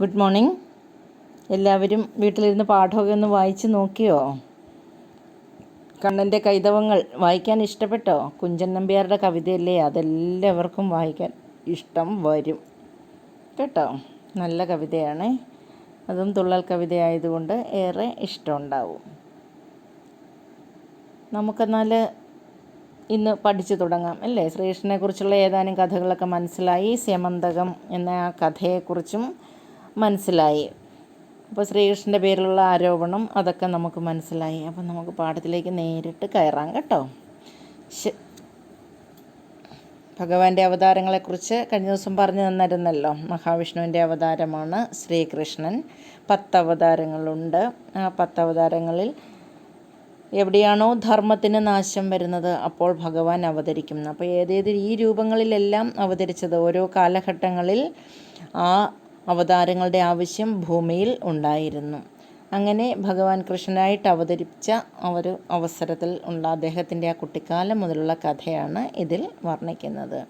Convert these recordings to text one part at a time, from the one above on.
Good morning. എല്ലാവരും വീട്ടിലിരുന്ന് പാഠമൊക്കെ ഒന്ന് വായിച്ച് നോക്കിയോ? കണ്ണന്റെ കൈതവങ്ങൾ വായിക്കാൻ ഇഷ്ടപ്പെട്ടോ? കുഞ്ചൻ നമ്പ്യാരുടെ കവിതയല്ലേ? അതെല്ലാവർക്കും വായിക്കാൻ ഇഷ്ടം വരും. കേട്ടോ? നല്ല കവിതയാണ്. അതും തുള്ളൽ കവിതയായതുകൊണ്ട് ഏറെ ഇഷ്ടമുണ്ടാവും. നമുക്കെന്നാൽ ഇന്ന് പഠിച്ചു തുടങ്ങാം അല്ലേ? ശ്രീകൃഷ്ണനെക്കുറിച്ചുള്ള ഏതാനും കഥകളൊക്കെ മനസ്സിലായി. സ്യമന്തകം എന്ന ആ കഥയെക്കുറിച്ചും മനസ്സിലായി. അപ്പോൾ ശ്രീകൃഷ്ണന്റെ പേരിലുള്ള ആരോപണം അതൊക്കെ നമുക്ക് മനസ്സിലായി. അപ്പം നമുക്ക് പാഠത്തിലേക്ക് നേരിട്ട് കയറാം കേട്ടോ. ഭഗവാന്റെ അവതാരങ്ങളെക്കുറിച്ച് കഴിഞ്ഞ ദിവസം പറഞ്ഞു തന്നിരുന്നല്ലോ. മഹാവിഷ്ണുവിന്റെ അവതാരമാണ് ശ്രീകൃഷ്ണൻ. പത്ത് അവതാരങ്ങളുണ്ട് ആ പത്ത് അവതാരങ്ങളിൽ എവിടെയാണോ ധർമ്മത്തിന് നാശം വരുന്നത് അപ്പോൾ ഭഗവാൻ അവതരിക്കും അപ്പോൾ ഏതേത് ഈ രൂപങ്ങളിലെല്ലാം അവതരിച്ചത്. ഓരോ കാലഘട്ടങ്ങളിൽ ആ അവതാരങ്ങളുടെ ആവശ്യം ഭൂമിയിൽ ഉണ്ടായിരുന്നു. അങ്ങനെ ഭഗവാൻ കൃഷ്ണനായിട്ട് അവതരിച്ച ഒരു അവസരത്തിൽ ഉള്ള അദ്ദേഹത്തിന്റെ ആ കുട്ടിക്കാലം മുതലുള്ള കഥയാണ് ഇതിൽ വർണിക്കുന്നത്.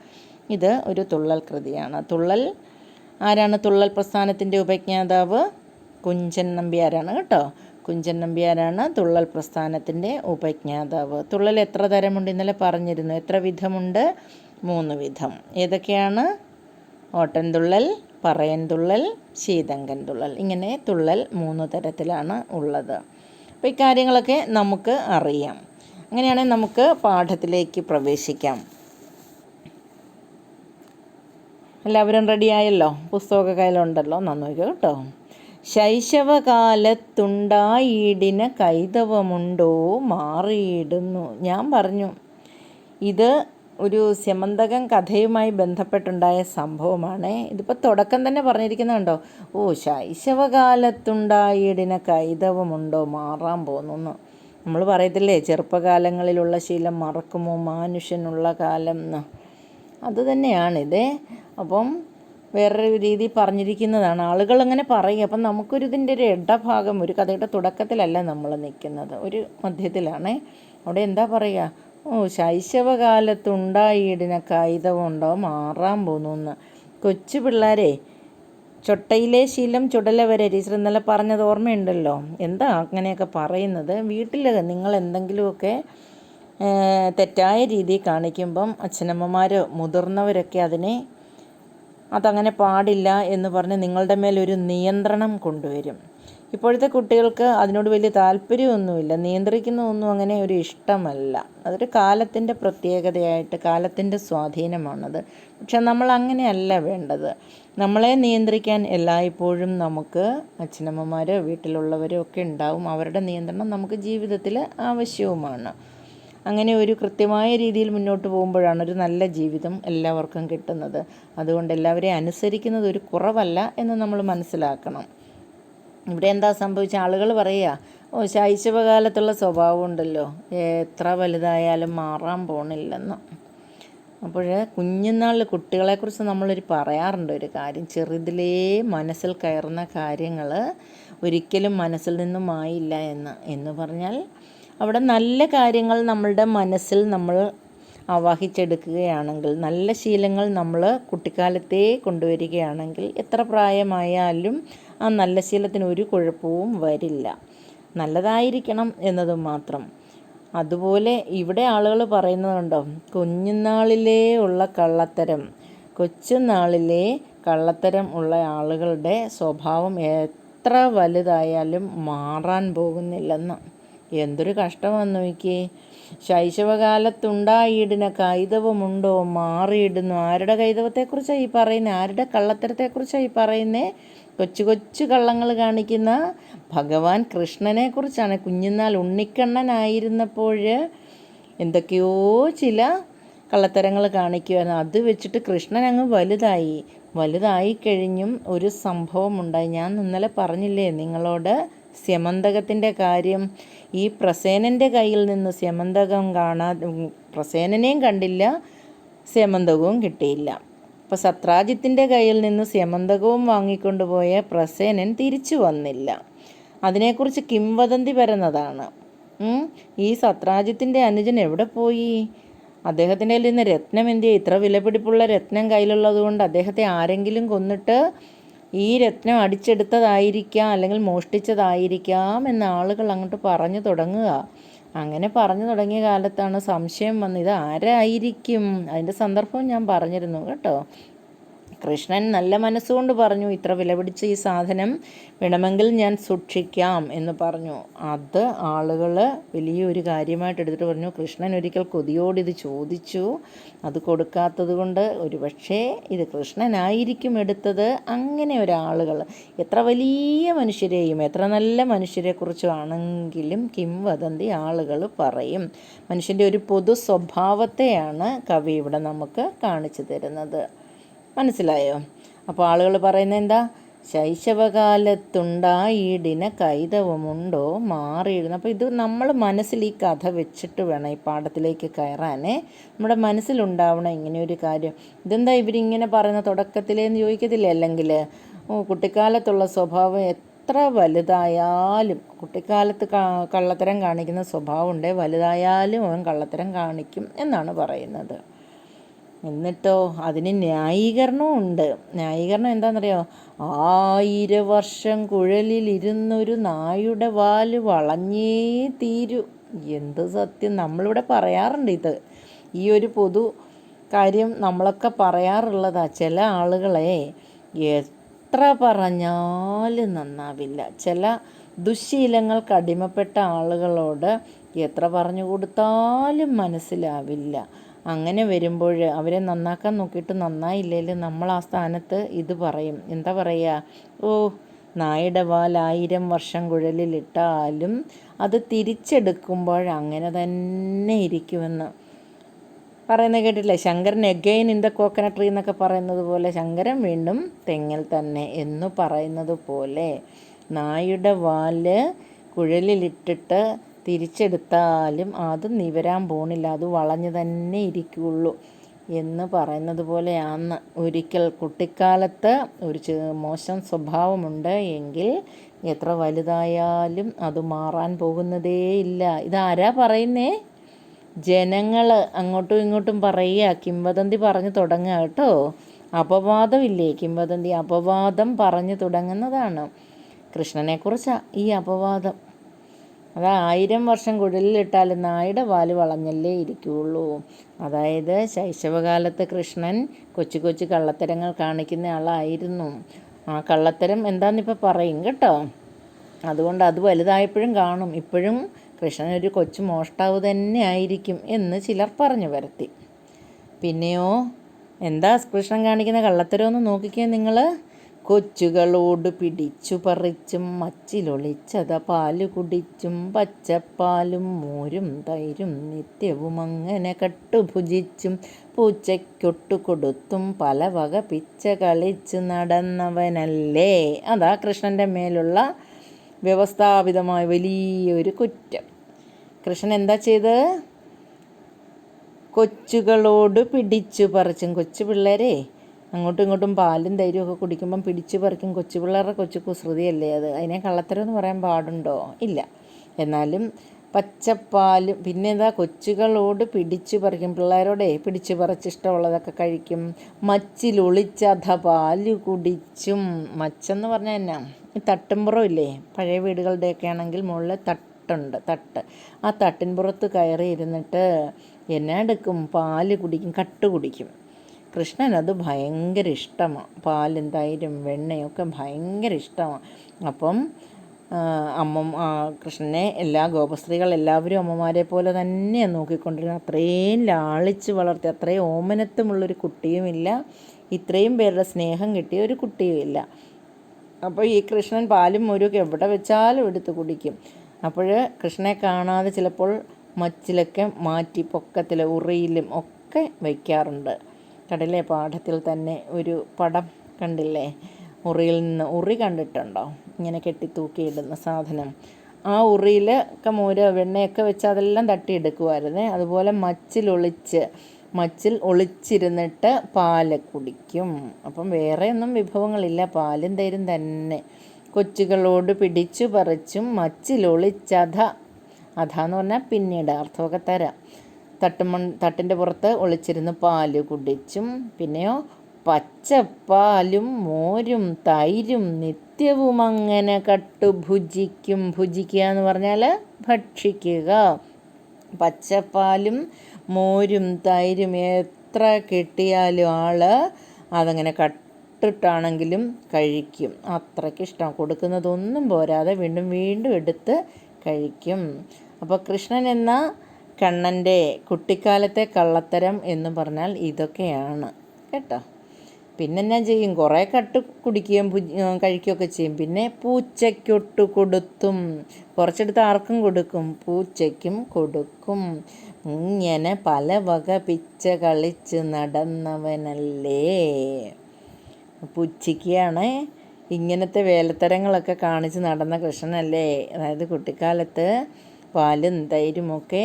ഇത് ഒരു തുള്ളൽ കൃതിയാണ്. തുള്ളൽ ആരാണ് തുള്ളൽ പ്രസ്ഥാനത്തിന്റെ ഉപജ്ഞാതാവ്? കുഞ്ചൻ നമ്പ്യാരാണ് കേട്ടോ. കുഞ്ചൻ നമ്പ്യാരാണ് തുള്ളൽ പ്രസ്ഥാനത്തിന്റെ ഉപജ്ഞാതാവ്. തുള്ളൽ എത്ര തരമുണ്ട് ഇന്നലെ പറഞ്ഞിരുന്നു. എത്ര വിധമുണ്ട്? മൂന്ന് വിധം. ഏതൊക്കെയാണ്? ഓട്ടൻതുള്ളൽ പറയൻ തുള്ളൽ ശീതങ്കൻ തുള്ളൽ ഇങ്ങനെ തുള്ളൽ മൂന്ന് തരത്തിലാണ് ഉള്ളത്. അപ്പോൾ ഇക്കാര്യങ്ങളൊക്കെ നമുക്ക് അറിയാം. അങ്ങനെയാണെങ്കിൽ നമുക്ക് പാഠത്തിലേക്ക് പ്രവേശിക്കാം. എല്ലാവരും റെഡിയായല്ലോ പുസ്തകമൊക്കെ കയ്യിലുണ്ടല്ലോ? നന്നായി കേട്ടോ. ശൈശവകാലത്തുണ്ടായിടിന് കൈതവമുണ്ടോ? മാറിയിടുന്നു. ഞാൻ പറഞ്ഞു ഇത് ഒരു സ്യമന്തകം കഥയുമായി ബന്ധപ്പെട്ടുണ്ടായ സംഭവമാണ്. ഇതിപ്പോൾ തുടക്കം തന്നെ പറഞ്ഞിരിക്കുന്നുണ്ടോ? ഓ ശൈശവകാലത്തുണ്ടായിടിന കൈതവമുണ്ടോ? മാറാൻ പോകുന്നു. നമ്മൾ പറയത്തില്ലേ ചെറുപ്പകാലങ്ങളിലുള്ള ശീലം മറക്കുമോ? മനുഷ്യനുള്ള കാലം. എന്ന് അത് തന്നെയാണിത്. അപ്പം വേറൊരു രീതി പറഞ്ഞിരിക്കുന്നതാണ്. ആളുകൾ അങ്ങനെ പറയും. അപ്പം നമുക്കൊരു ഇതിന്റെ ഒരു ഇടഭാഗം ഒരു കഥയുടെ തുടക്കത്തിലല്ല നമ്മൾ നിൽക്കുന്നത്. ഒരു മധ്യത്തിലാണ്. അവിടെ എന്താ പറയുക? ഓ ശൈശവകാലത്തുണ്ടായിടിന കായികമുണ്ടോ മാറാൻ പോകുന്നു. കൊച്ചു പിള്ളേരെ ചൊട്ടയിലെ ശീലം ചുടല വരെ ടീച്ചർ ഇന്നലെ പറഞ്ഞത് ഓർമ്മയുണ്ടല്ലോ? എന്താ അങ്ങനെയൊക്കെ പറയുന്നത്? വീട്ടിൽ നിങ്ങൾ എന്തെങ്കിലുമൊക്കെ തെറ്റായ രീതി കാണിക്കുമ്പം അച്ഛനമ്മമാരോ മുതിർന്നവരൊക്കെ അതിനെ അതങ്ങനെ പാടില്ല എന്ന് പറഞ്ഞ് നിങ്ങളുടെ മേലൊരു നിയന്ത്രണം കൊണ്ടുവരും. ഇപ്പോഴത്തെ കുട്ടികൾക്ക് അതിനോട് വലിയ താല്പര്യമൊന്നുമില്ല. നിയന്ത്രിക്കുന്ന ഒന്നും അങ്ങനെ ഒരു ഇഷ്ടമല്ല. അതൊരു കാലത്തിന്റെ പ്രത്യേകതയായിട്ട് കാലത്തിന്റെ സ്വാധീനമാണത്. പക്ഷെ നമ്മൾ അങ്ങനെയല്ല വേണ്ടത്. നമ്മളെ നിയന്ത്രിക്കാൻ എല്ലായ്പ്പോഴും നമുക്ക് അച്ഛനമ്മമാരോ വീട്ടിലുള്ളവരോ ഒക്കെ ഉണ്ടാവും. അവരുടെ നിയന്ത്രണം നമുക്ക് ജീവിതത്തിൽ ആവശ്യവുമാണ്. അങ്ങനെ ഒരു കൃത്യമായ രീതിയിൽ മുന്നോട്ട് പോകുമ്പോഴാണ് ഒരു നല്ല ജീവിതം എല്ലാവർക്കും കിട്ടുന്നത്. അതുകൊണ്ട് എല്ലാവരെയും അനുസരിക്കുന്നത് ഒരു കുറവല്ല എന്ന് നമ്മൾ മനസ്സിലാക്കണം. ഇവിടെ എന്താ സംഭവിച്ച? ആളുകൾ പറയുക ഓ ശൈശവകാലത്തുള്ള സ്വഭാവം ഉണ്ടല്ലോ എത്ര വലുതായാലും മാറാൻ പോണില്ലെന്ന്. അപ്പോൾ കുഞ്ഞുനാളിൽ കുട്ടികളെക്കുറിച്ച് നമ്മളൊരു പറയാറുണ്ട് ഒരു കാര്യം. ചെറുതിലേ മനസ്സിൽ കയറുന്ന കാര്യങ്ങൾ ഒരിക്കലും മനസ്സിൽ നിന്നും ആയില്ല എന്ന്. എന്ന് പറഞ്ഞാൽ അവിടെ നല്ല കാര്യങ്ങൾ നമ്മളുടെ മനസ്സിൽ നമ്മൾ ആവാഹിച്ചെടുക്കുകയാണെങ്കിൽ നല്ല ശീലങ്ങൾ നമ്മൾ കുട്ടിക്കാലത്തേ കൊണ്ടുവരികയാണെങ്കിൽ എത്ര പ്രായമായാലും ആ നല്ല ശീലത്തിന് ഒരു കുഴപ്പവും വരില്ല. നല്ലതായിരിക്കണം എന്നത് മാത്രം. അതുപോലെ ഇവിടെ ആളുകൾ പറയുന്നതുണ്ടോ? കുഞ്ഞുനാളിലേ ഉള്ള കള്ളത്തരം. കൊച്ചുനാളിലെ കള്ളത്തരം ഉള്ള ആളുകളുടെ സ്വഭാവം എത്ര വലുതായാലും മാറാൻ പോകുന്നില്ലെന്ന്. എന്തൊരു കഷ്ടമാണെന്ന് നോക്കിയേ. ശൈശവകാലത്തുണ്ടായിടുന്ന കൈതവമുണ്ടോ? മാറിയിടുന്നു. ആരുടെ കൈതവത്തെക്കുറിച്ചാണ് ഈ പറയുന്നത് ആരുടെ കള്ളത്തരത്തെക്കുറിച്ചാണ് ഈ പറയുന്നത് കൊച്ചു കൊച്ചു കള്ളങ്ങൾ കാണിക്കുന്ന ഭഗവാൻ കൃഷ്ണനെക്കുറിച്ചാണ്. കുഞ്ഞുനാൾ ഉണ്ണിക്കണ്ണനായിരുന്നപ്പോൾ എന്തൊക്കെയോ ചില കള്ളത്തരങ്ങൾ കാണിക്കുമായിരുന്നു അത് വെച്ചിട്ട് കൃഷ്ണൻ അങ്ങ് വലുതായി. വലുതായി കഴിഞ്ഞും ഒരു സംഭവം ഉണ്ടായി ഞാൻ ഇന്നലെ പറഞ്ഞില്ലേ നിങ്ങളോട്? സ്യമന്തകത്തിന്റെ കാര്യം ഈ പ്രസേനന്റെ കയ്യിൽ നിന്ന് സ്യമന്തകം കാണാ പ്രസേനനെയും കണ്ടില്ല സ്യമന്തകവും കിട്ടിയില്ല. അപ്പോൾ സത്രാജിത്തിന്റെ കയ്യിൽ നിന്ന് സ്യമന്തകവും വാങ്ങിക്കൊണ്ടുപോയ പ്രസേനൻ തിരിച്ചു വന്നില്ല. അതിനെക്കുറിച്ച് കിംവദന്തി വരുന്നതാണ് ഈ സത്രാജിത്തിന്റെ അനുജൻ എവിടെ പോയി? അദ്ദേഹത്തിന്റെ കയ്യിൽ നിന്ന് രത്നം എന്തിയാ? ഇത്ര വിലപിടിപ്പുള്ള രത്നം കയ്യിലുള്ളത് കൊണ്ട് അദ്ദേഹത്തെ ആരെങ്കിലും കൊന്നിട്ട് ഈ രത്നം അടിച്ചെടുത്തതായിരിക്കാം അല്ലെങ്കിൽ മോഷ്ടിച്ചതായിരിക്കാം എന്ന് ആളുകൾ അങ്ങോട്ട് പറഞ്ഞു തുടങ്ങുക. അങ്ങനെ പറഞ്ഞു തുടങ്ങിയ കാലത്താണ് സംശയം വന്ന് ഇത് ആരായിരിക്കും? അതിന്റെ സന്ദർഭം ഞാൻ പറഞ്ഞിരുന്നു കേട്ടോ. കൃഷ്ണൻ നല്ല മനസ്സുകൊണ്ട് പറഞ്ഞു ഇത്ര വില പിടിച്ച ഈ സാധനം വേണമെങ്കിൽ ഞാൻ സൂക്ഷിക്കാം എന്ന് പറഞ്ഞു. അത് ആളുകൾ വലിയൊരു കാര്യമായിട്ട് എടുത്തിട്ട് പറഞ്ഞു. കൃഷ്ണൻ ഒരിക്കൽ കൊതിയോട് ഇത് ചോദിച്ചു. അത് കൊടുക്കാത്തത് കൊണ്ട് ഒരു പക്ഷേ ഇത് കൃഷ്ണനായിരിക്കും എടുത്തത്. അങ്ങനെ ഒരാളുകൾ എത്ര വലിയ മനുഷ്യരെയും എത്ര നല്ല മനുഷ്യരെക്കുറിച്ചാണെങ്കിലും കിംവദന്തി ആളുകൾ പറയും. മനുഷ്യന്റെ ഒരു പൊതു സ്വഭാവത്തെയാണ് കവി ഇവിടെ നമുക്ക് കാണിച്ചു തരുന്നത്. മനസ്സിലായോ? അപ്പോൾ ആളുകൾ പറയുന്നത് എന്താ? ശൈശവകാലത്തുണ്ടായിടിന കൈതവമുണ്ടോ? മാറിയിടുന്നു അപ്പോൾ ഇത് നമ്മൾ മനസ്സിൽ ഈ കഥ വെച്ചിട്ട് വേണം ഈ പാഠത്തിലേക്ക് കയറാനേ. നമ്മുടെ മനസ്സിലുണ്ടാവണം ഇങ്ങനെ ഒരു കാര്യം. ഇതെന്താ ഇവരിങ്ങനെ പറയുന്ന തുടക്കത്തിലേന്ന് ചോദിക്കത്തില്ല? അല്ലെങ്കിൽ കുട്ടിക്കാലത്തുള്ള സ്വഭാവം എത്ര വലുതായാലും കുട്ടിക്കാലത്ത് കള്ളത്തരം കാണിക്കുന്ന സ്വഭാവം ഉണ്ട് വലുതായാലും അവൻ കള്ളത്തരം കാണിക്കും എന്നാണ് പറയുന്നത്. എന്നിട്ടോ അതിന് ന്യായീകരണവും ഉണ്ട്. ന്യായീകരണം എന്താണെന്നറിയോ? ആയിരം വർഷം കുഴലിലിരുന്നൊരു നായുടെ വാൽ വളഞ്ഞേ തീരൂ. എന്ത് സത്യം? നമ്മളിവിടെ പറയാറുണ്ട് ഇത്. ഈ ഒരു പൊതു കാര്യം നമ്മളൊക്കെ പറയാറുള്ളതാ. ചില ആളുകളെ എത്ര പറഞ്ഞാലും നന്നാവില്ല. ചില ദുശ്ശീലങ്ങൾക്ക് അടിമപ്പെട്ട ആളുകളോട് എത്ര പറഞ്ഞു കൊടുത്താലും മനസ്സിലാവില്ല. അങ്ങനെ വരുമ്പോൾ അവരെ നന്നാക്കാൻ നോക്കിയിട്ട് നന്നായില്ലെങ്കിൽ നമ്മൾ ആ സ്ഥാനത്ത് ഇത് പറയും. എന്താ പറയുക ഓ നായുടെ വാൽ ആയിരം വർഷം കുഴലിലിട്ടാലും അത് തിരിച്ചെടുക്കുമ്പോൾ അങ്ങനെ തന്നെ ഇരിക്കുമെന്ന്. പറയുന്നത് കേട്ടില്ലേ Shankaran again in the coconut tree എന്നൊക്കെ പറയുന്നത് പോലെ ശങ്കരൻ വീണ്ടും തെങ്ങിൽ തന്നെ എന്ന് പറയുന്നത് പോലെ നായുടെ വാൽ കുഴലിലിട്ടിട്ട് തിരിച്ചെടുത്താലും അത് നിവരാൻ പോണില്ല. അത് വളഞ്ഞു തന്നെ ഇരിക്കുകയുള്ളൂ എന്ന് പറയുന്നത് പോലെയാണ്. ഒരിക്കൽ കുട്ടിക്കാലത്ത് ഒരു മോശം സ്വഭാവമുണ്ട് എങ്കിൽ എത്ര വലുതായാലും അത് മാറാൻ പോകുന്നതേയില്ല ഇതാരാ പറയുന്നേ? ജനങ്ങൾ അങ്ങോട്ടും ഇങ്ങോട്ടും പറയുക. കിംവദന്തി പറഞ്ഞു തുടങ്ങുക കേട്ടോ. അപവാദമില്ലേ? കിംവദന്തി അപവാദം പറഞ്ഞു തുടങ്ങുന്നതാണ്. കൃഷ്ണനെക്കുറിച്ചാണ് ഈ അപവാദം. അത് ആയിരം വർഷം കുഴലിലിട്ടാലും നായുടെ വാൽ വളഞ്ഞല്ലേ ഇരിക്കുകയുള്ളൂ അതായത് ശൈശവകാലത്ത് കൃഷ്ണൻ കൊച്ചു കൊച്ചു കള്ളത്തരങ്ങൾ കാണിക്കുന്ന ആളായിരുന്നു. ആ കള്ളത്തരം എന്താണെന്നിപ്പോൾ പറയും കേട്ടോ? അതുകൊണ്ട് അത് വലുതായപ്പോഴും കാണും. ഇപ്പോഴും കൃഷ്ണൻ ഒരു കൊച്ചു മോഷ്ടാവ് തന്നെ ആയിരിക്കും എന്ന് ചിലർ പറഞ്ഞു വരുത്തി. പിന്നെയോ? എന്താ കൃഷ്ണൻ കാണിക്കുന്ന കള്ളത്തരമെന്ന് നോക്കിക്കേ നിങ്ങൾ കൊച്ചുകളോട് പിടിച്ചു പറിച്ചും മച്ചിലൊളിച്ചത പാൽ കുടിച്ചും പച്ചപ്പാലും മോരും തൈരും നിത്യവും അങ്ങനെ കട്ടുഭുജിച്ചും പൂച്ചയ്ക്കൊട്ടു കൊടുത്തും പല വക പിച്ച കളിച്ച് നടന്നവനല്ലേ. അതാ കൃഷ്ണന്റെ മേലുള്ള വ്യവസ്ഥാപിതമായ വലിയൊരു കുറ്റം. കൃഷ്ണൻ എന്താ ചെയ്ത്? കൊച്ചുകളോട് പിടിച്ചു പറിച്ചും. കൊച്ചു പിള്ളേരെ അങ്ങോട്ടും ഇങ്ങോട്ടും പാലും തൈരും ഒക്കെ കുടിക്കുമ്പം പിടിച്ചു പറിക്കും കൊച്ചു പിള്ളേരുടെ കൊച്ചു കുസൃതിയല്ലേ അത്. അതിനെ കള്ളത്തരം എന്ന് പറയാൻ പാടുണ്ടോ? ഇല്ല. എന്നാലും പച്ചപ്പാലും പിന്നെ എന്താ കൊച്ചുകളോട് പിടിച്ചു പറിക്കും പിള്ളേരോടെ പിടിച്ചു പറിച്ച് ഇഷ്ടമുള്ളതൊക്കെ കഴിക്കും. മച്ചിലൊളിച്ചത പാൽ കുടിച്ചും. മച്ചെന്ന് പറഞ്ഞാൽ എന്നാ? ഈ തട്ടുംപുറം ഇല്ലേ പഴയ വീടുകളുടെയൊക്കെ ആണെങ്കിൽ മുകളിൽ തട്ടുണ്ട് തട്ട്. ആ തട്ടിൻപുറത്ത് കയറി ഇരുന്നിട്ട് എന്നാ എടുക്കും പാൽ കുടിക്കും കട്ട് കുടിക്കും. കൃഷ്ണൻ അത് ഭയങ്കര ഇഷ്ടമാണ് പാലും തൈരും വെണ്ണയൊക്കെ ഭയങ്കര ഇഷ്ടമാണ് അപ്പം അമ്മ കൃഷ്ണനെ എല്ലാ ഗോപസ്ത്രീകൾ എല്ലാവരും അമ്മമാരെ പോലെ തന്നെ നോക്കിക്കൊണ്ടിരുന്നത്. അത്രയും ലാളിച്ച് വളർത്തി അത്രയും ഓമനത്വമുള്ളൊരു കുട്ടിയുമില്ല ഇത്രയും പേരുടെ സ്നേഹം കിട്ടിയ ഒരു കുട്ടിയുമില്ല അപ്പോൾ ഈ കൃഷ്ണൻ പാലും മുരുക്ക് എവിടെ വെച്ചാലും എടുത്ത് കുടിക്കും. അപ്പോൾ കൃഷ്ണനെ കാണാതെ ചിലപ്പോൾ മച്ചിലൊക്കെ മാറ്റി പൊക്കത്തിൽ ഉറിയിലും ഒക്കെ വയ്ക്കാറുണ്ട് കടലെ പാഠത്തിൽ തന്നെ ഒരു പടം കണ്ടില്ലേ? ഉറിയിൽ നിന്ന് ഉറി കണ്ടിട്ടുണ്ടോ? ഇങ്ങനെ കെട്ടി തൂക്കിയിടുന്ന സാധനം. ആ ഉറിയിൽ ഒക്കെ മോര് വെണ്ണയൊക്കെ വെച്ച് അതെല്ലാം തട്ടിയെടുക്കുമായിരുന്നേ അതുപോലെ മച്ചിൽ ഒളിച്ച് മച്ചിൽ ഒളിച്ചിരുന്നിട്ട് പാൽ കുടിക്കും. അപ്പം വേറെ ഒന്നും വിഭവങ്ങളില്ല. പാലും തരും തന്നെ. കൊച്ചുകളോട് പിടിച്ചു പറിച്ചും മച്ചിലൊളിച്ചധ അധ എന്ന് പറഞ്ഞാൽ പിന്നീട് അർത്ഥമൊക്കെ തരാം. തട്ടുമൺ തട്ടിന്റെ പുറത്ത് ഒളിച്ചിരുന്ന് പാൽ കുടിച്ചും പിന്നെയോ പച്ചപ്പാലും മോരും തൈരും നിത്യവും അങ്ങനെ കട്ടു ഭുജിക്കും ഭുജിക്കുക എന്ന് പറഞ്ഞാൽ ഭക്ഷിക്കുക. പച്ചപ്പാലും മോരും തൈരും എത്ര കിട്ടിയാലും ആൾ അതങ്ങനെ കട്ടിട്ടാണെങ്കിലും കഴിക്കും. അത്രയ്ക്ക് ഇഷ്ടം. കൊടുക്കുന്നതൊന്നും പോരാതെ വീണ്ടും വീണ്ടും എടുത്ത് കഴിക്കും. അപ്പോൾ കൃഷ്ണൻ എന്ന കണ്ണന്റെ കുട്ടിക്കാലത്തെ കള്ളത്തരം എന്ന് പറഞ്ഞാൽ ഇതൊക്കെയാണ്. കേട്ടോ? പിന്നെ ഞാൻ ചെയ്യും. കുറേ കട്ട് കുടിക്കുകയും കഴിക്കുകയൊക്കെ ചെയ്യും. പിന്നെ പൂച്ചയ്ക്കൊട്ട് കൊടുത്തും കുറച്ചെടുത്ത് ആർക്കും കൊടുക്കും. പൂച്ചയ്ക്കും കൊടുക്കും. ഇങ്ങനെ പല വക പിച്ച കളിച്ച് നടന്നവനല്ലേ? പൂച്ചയ്ക്കാണ് ഇങ്ങനത്തെ വേലത്തരങ്ങളൊക്കെ കാണിച്ച് നടന്ന കൃഷ്ണനല്ലേ? അതായത് കുട്ടിക്കാലത്ത് പാലും തൈരുമൊക്കെ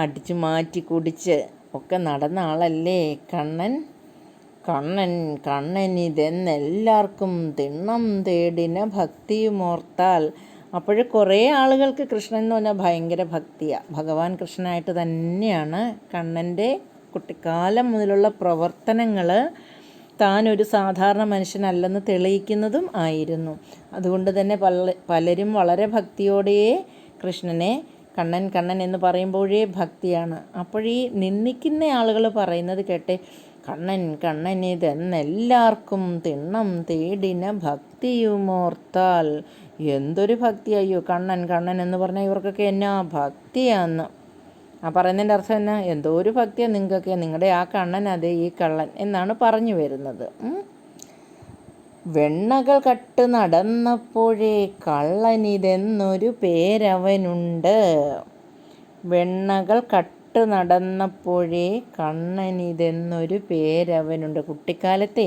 അടിച്ചു മാറ്റി കുടിച്ച് ഒക്കെ നടന്ന ആളല്ലേ കണ്ണൻ? കണ്ണൻ കണ്ണൻ ഇതെന്നെല്ലാവർക്കും തിണ്ണം തേടിന ഭക്തിയുമോർത്താൽ. അപ്പോൾ കുറേ ആളുകൾക്ക് കൃഷ്ണൻ എന്ന് പറഞ്ഞാൽ ഭയങ്കര ഭക്തിയാണ് ഭഗവാൻ കൃഷ്ണനായിട്ട് തന്നെയാണ് കണ്ണന്റെ കുട്ടിക്കാലം മുതലുള്ള പ്രവർത്തനങ്ങൾ താൻ ഒരു സാധാരണ മനുഷ്യനല്ലെന്ന് തെളിയിക്കുന്നതും ആയിരുന്നു. അതുകൊണ്ട് തന്നെ പല പലരും വളരെ ഭക്തിയോടെയേ കൃഷ്ണനെ കണ്ണൻ കണ്ണൻ എന്ന് പറയുമ്പോഴേ ഭക്തിയാണ്. അപ്പോഴീ നിന്ദിക്കുന്ന ആളുകൾ പറയുന്നത് കേട്ടെ കണ്ണൻ കണ്ണൻ ഇതെന്നെല്ലാവർക്കും തിണ്ണം തേടിന ഭക്തിയുമോർത്താൽ എന്തൊരു ഭക്തി? അയ്യോ കണ്ണൻ കണ്ണൻ എന്ന് പറഞ്ഞാൽ ഇവർക്കൊക്കെ എന്നാ ഭക്തിയാന്ന്? ആ പറയുന്നതിന്റെ അർത്ഥം എന്നാ? എന്തോ ഒരു ഭക്തിയാണ് നിങ്ങൾക്കൊക്കെ. നിങ്ങളുടെ ആ കണ്ണൻ അതേ ഈ കള്ളൻ എന്നാണ് പറഞ്ഞു വരുന്നത്. വെണ്ണകൾ കട്ട് നടന്നപ്പോഴേ കള്ളനിതെന്നൊരു പേരവനുണ്ട്. വെണ്ണകൾ കട്ട് നടന്നപ്പോഴേ കണ്ണനിതെന്നൊരു പേരവനുണ്ട്. കുട്ടിക്കാലത്തെ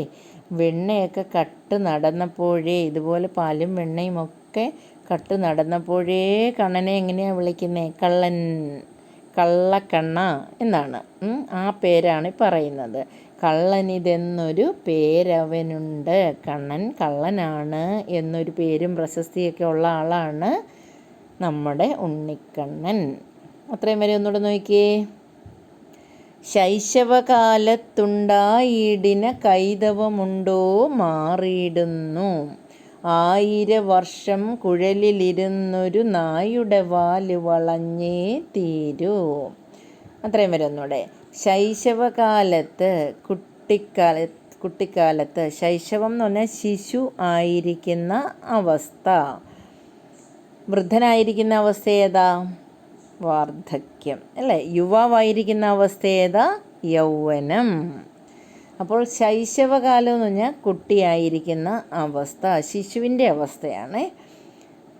വെണ്ണയൊക്കെ കട്ട് നടന്നപ്പോഴേ ഇതുപോലെ പാലും വെണ്ണയും ഒക്കെ കട്ട് നടന്നപ്പോഴേ കണ്ണനെ എങ്ങനെയാണ് വിളിക്കുന്നത് കള്ളൻ. കള്ളക്കണ്ണ എന്നാണ്. ആ പേരാണ് പറയുന്നത്. കള്ളനിതെന്നൊരു പേരവനുണ്ട്. കണ്ണൻ കള്ളനാണ് എന്നൊരു പേരും പ്രശസ്തിയൊക്കെ ഉള്ള ആളാണ് നമ്മുടെ ഉണ്ണിക്കണ്ണൻ. അത്രയും വരെ ഒന്നുകൂടെ നോക്കിയേ. ശൈശവകാലത്തുണ്ടായിടിന കൈതവമുണ്ടോ മാറിയിടുന്നു. ആയിര വർഷം കുഴലിലിരുന്നൊരു നായുടെ വാൽ വളഞ്ഞേ തീരൂ. അത്രയും വരെ ഒന്നുകൂടെ. ശൈശവകാലത്ത് കുട്ടിക്കാല കുട്ടിക്കാലത്ത് ശൈശവം എന്ന് പറഞ്ഞാൽ ശിശു ആയിരിക്കുന്ന അവസ്ഥ. വൃദ്ധനായിരിക്കുന്ന അവസ്ഥ ഏതാ? വാർദ്ധക്യം. അല്ലേ? യുവാവായിരിക്കുന്ന അവസ്ഥ ഏതാ? യൗവനം. അപ്പോൾ ശൈശവകാലം എന്ന് പറഞ്ഞാൽ കുട്ടിയായിരിക്കുന്ന അവസ്ഥ ശിശുവിന്റെ അവസ്ഥയാണ്.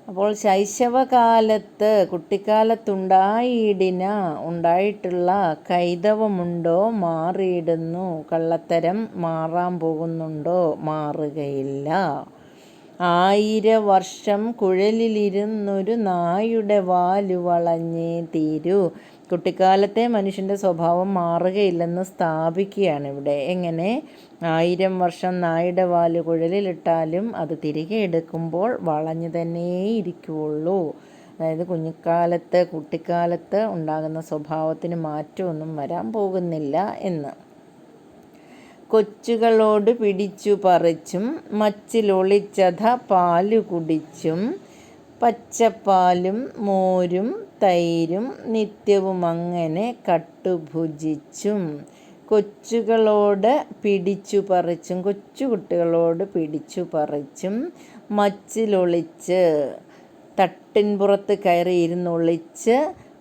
അപ്പോൾ ശൈശവകാലത്ത് കുട്ടിക്കാലത്തുണ്ടായിടിന ഉണ്ടായിട്ടുള്ള കൈതവമുണ്ടോ മാറിയിടുന്നു കള്ളത്തരം മാറാൻ പോകുന്നുണ്ടോ മാറുകയില്ല. ആയിര വർഷം കുഴലിലിരുന്നൊരു നായുടെ വാൽ വളഞ്ഞേ തീരൂ. കുട്ടിക്കാലത്തെ മനുഷ്യന്റെ സ്വഭാവം മാറുകയില്ലെന്ന് സ്ഥാപിക്കുകയാണ് ഇവിടെ എങ്ങനെ ആയിരം വർഷം നായുടെ വാൽ കുഴലിലിട്ടാലും അത് തിരികെ എടുക്കുമ്പോൾ വളഞ്ഞു തന്നെ ഇരിക്കുകയുള്ളൂ അതായത് കുഞ്ഞിക്കാലത്ത് കുട്ടിക്കാലത്ത് ഉണ്ടാകുന്ന സ്വഭാവത്തിന് മാറ്റമൊന്നും വരാൻ പോകുന്നില്ല എന്ന്. കൊച്ചുകളോട് പിടിച്ചു പറിച്ചും മച്ചിലൊളിച്ചത പാൽ കുടിച്ചും പച്ചപ്പാലും മോരും തൈരും നിത്യവും അങ്ങനെ കട്ടുഭുജിച്ചും കൊച്ചുകളോട് പിടിച്ചു പറിച്ചും കൊച്ചുകുട്ടികളോട് പിടിച്ചു പറിച്ചും മച്ചിലൊളിച്ച് തട്ടിൻപുറത്ത് കയറി ഇരുന്നൊളിച്ച്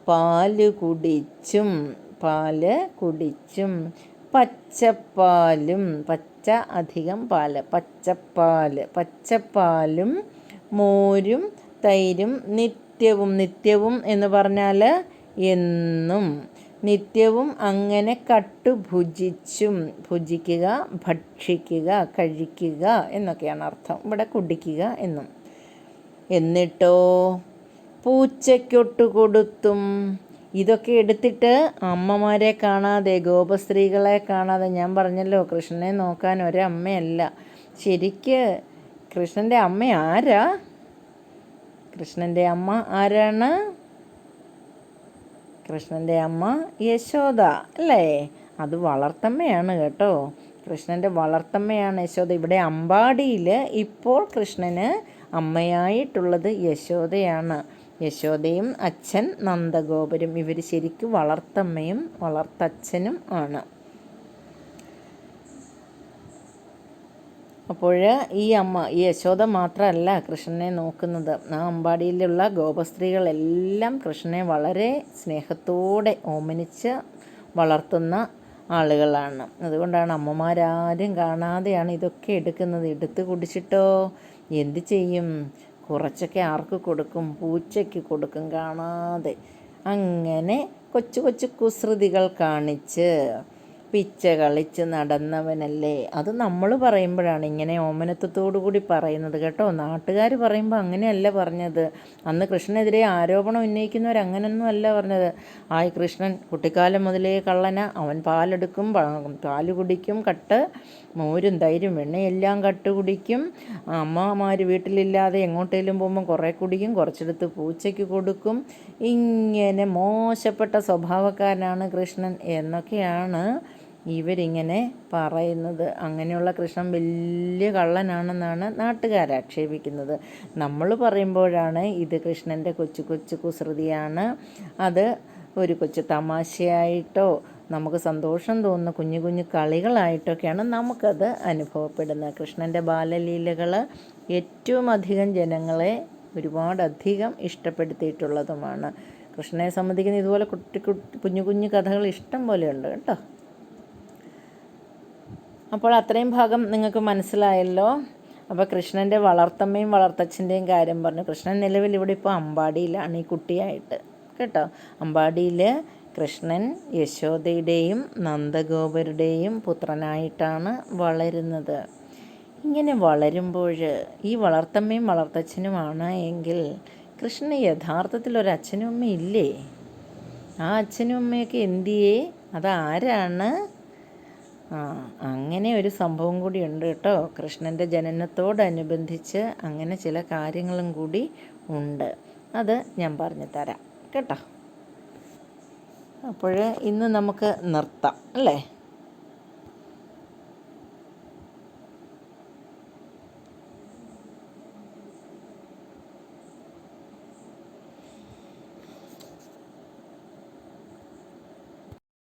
പാൽ കുടിച്ചും പാൽ കുടിച്ചും പച്ചപ്പാലും പച്ച അധികം പാൽ പച്ചപ്പാൽ പച്ചപ്പാലും മോരും തൈരും നിത്യവും നിത്യവും എന്ന് പറഞ്ഞാൽ എന്നും. നിത്യവും അങ്ങനെ കട്ടു ഭുജിച്ചും ഭുജിക്കുക ഭക്ഷിക്കുക കഴിക്കുക എന്നൊക്കെയാണ് അർത്ഥം. ഇവിടെ കുടിക്കുക എന്നും. എന്നിട്ടോ പൂച്ചയ്ക്കൊട്ട് കൊടുത്തും ഇതൊക്കെ എടുത്തിട്ട് അമ്മമാരെ കാണാതെ ഗോപസ്ത്രീകളെ കാണാതെ ഞാൻ പറഞ്ഞല്ലോ കൃഷ്ണനെ നോക്കാൻ ഒരമ്മയല്ല. ശരിക്ക് കൃഷ്ണന്റെ അമ്മ ആരാ? കൃഷ്ണന്റെ അമ്മ ആരാണ്? കൃഷ്ണന്റെ അമ്മ യശോദ അല്ലേ? അത് വളർത്തമ്മയാണ് കേട്ടോ. കൃഷ്ണന്റെ വളർത്തമ്മയാണ് യശോദ. ഇവിടെ അമ്പാടിയിൽ ഇപ്പോൾ കൃഷ്ണന് അമ്മയായിട്ടുള്ളത് യശോദയാണ്. യശോദയും അച്ഛൻ നന്ദഗോപരും. ഇവർ ശരിക്കും വളർത്തമ്മയും വളർത്തച്ഛനും ആണ്. അപ്പോൾ ഈ അമ്മ ഈ യശോദ മാത്രമല്ല കൃഷ്ണനെ നോക്കുന്നത്. ആ അമ്പാടിയിലുള്ള ഗോപസ്ത്രീകളെല്ലാം കൃഷ്ണനെ വളരെ സ്നേഹത്തോടെ ഓമനിച്ച് വളർത്തുന്ന ആളുകളാണ്. അതുകൊണ്ടാണ് അമ്മമാരാരും കാണാതെയാണ് ഇതൊക്കെ എടുക്കുന്നത്. എടുത്ത് കുടിച്ചിട്ടോ? എന്ത് ചെയ്യും? കുറച്ചൊക്കെ ആർക്ക് കൊടുക്കും? പൂച്ചയ്ക്ക് കൊടുക്കും കാണാതെ. അങ്ങനെ കൊച്ചു കൊച്ചു കുസൃതികൾ കാണിച്ച് പിച്ച കളിച്ച് നടന്നവനല്ലേ? അത് നമ്മൾ പറയുമ്പോഴാണ് ഇങ്ങനെ ഓമനത്വത്തോടു കൂടി പറയുന്നത് കേട്ടോ. നാട്ടുകാർ പറയുമ്പോൾ അങ്ങനെയല്ല പറഞ്ഞത്. അന്ന് കൃഷ്ണനെതിരെ ആരോപണം ഉന്നയിക്കുന്നവർ അങ്ങനെയൊന്നും അല്ല പറഞ്ഞത്. ആയി കൃഷ്ണൻ കുട്ടിക്കാലം മുതലേ കള്ളന. അവൻ പാലെടുക്കും പാൽ കുടിക്കും കട്ട് മോരും തൈരും വെണ്ണയെല്ലാം കട്ട് കുടിക്കും. അമ്മമാർ വീട്ടിലില്ലാതെ എങ്ങോട്ടേലും പോകുമ്പോൾ കുറേ കുടിക്കും കുറച്ചെടുത്ത് പൂച്ചയ്ക്ക് കൊടുക്കും. ഇങ്ങനെ മോശപ്പെട്ട സ്വഭാവക്കാരനാണ് കൃഷ്ണൻ എന്നൊക്കെയാണ് ഇവരിങ്ങനെ പറയുന്നത്. അങ്ങനെയുള്ള കൃഷ്ണൻ വലിയ കള്ളനാണെന്നാണ് നാട്ടുകാർ ആക്ഷേപിക്കുന്നത്. നമ്മൾ പറയുമ്പോഴാണ് ഇത് കൃഷ്ണന്റെ കൊച്ചു കൊച്ചു കുസൃതിയാണ്. അത് ഒരു കൊച്ചു തമാശയായിട്ടോ നമുക്ക് സന്തോഷം തോന്നുന്ന കുഞ്ഞു കുഞ്ഞു കളികളായിട്ടൊക്കെയാണ് നമുക്കത് അനുഭവപ്പെടുന്നത്. കൃഷ്ണന്റെ ബാലലീലകൾ ഏറ്റവും അധികം ജനങ്ങളെ ഒരുപാടധികം ഇഷ്ടപ്പെടുത്തിയിട്ടുള്ളതുമാണ്. കൃഷ്ണനെ സംബന്ധിക്കുന്ന ഇതുപോലെ കുട്ടി കുട്ടി കുഞ്ഞു കുഞ്ഞു കഥകൾ ഇഷ്ടം പോലെയുണ്ട് കേട്ടോ. അപ്പോൾ അത്രയും ഭാഗം നിങ്ങൾക്ക് മനസ്സിലായല്ലോ. അപ്പോൾ കൃഷ്ണന്റെ വളർത്തമ്മയും വളർത്തച്ഛന്റെയും കാര്യം പറഞ്ഞു. കൃഷ്ണൻ നിലവിൽ ഇവിടെ ഇപ്പോൾ അമ്പാടിയിലാണ് ഈ കുട്ടിയായിട്ട്. കേട്ടോ? അമ്പാടിയിൽ കൃഷ്ണൻ യശോദയുടെയും നന്ദഗോപരുടെയും പുത്രനായിട്ടാണ് വളരുന്നത്. ഇങ്ങനെ വളരുമ്പോൾ ഈ വളർത്തമ്മയും വളർത്തച്ഛനുമാണ് എങ്കിൽ കൃഷ്ണന് യഥാർത്ഥത്തിൽ ഒരു അച്ഛനും അമ്മയും ഇല്ലേ? ആ അച്ഛനും അമ്മയൊക്കെ എന്തിയേ? അതാരാണ് അങ്ങനെ ഒരു സംഭവം കൂടി ഉണ്ട് കേട്ടോ. കൃഷ്ണന്റെ ജനനത്തോടനുബന്ധിച്ച് അങ്ങനെ ചില കാര്യങ്ങളും കൂടി ഉണ്ട്. അത് ഞാൻ പറഞ്ഞു തരാം കേട്ടോ. അപ്പോൾ ഇന്ന് നമുക്ക് നിർത്താം അല്ലേ?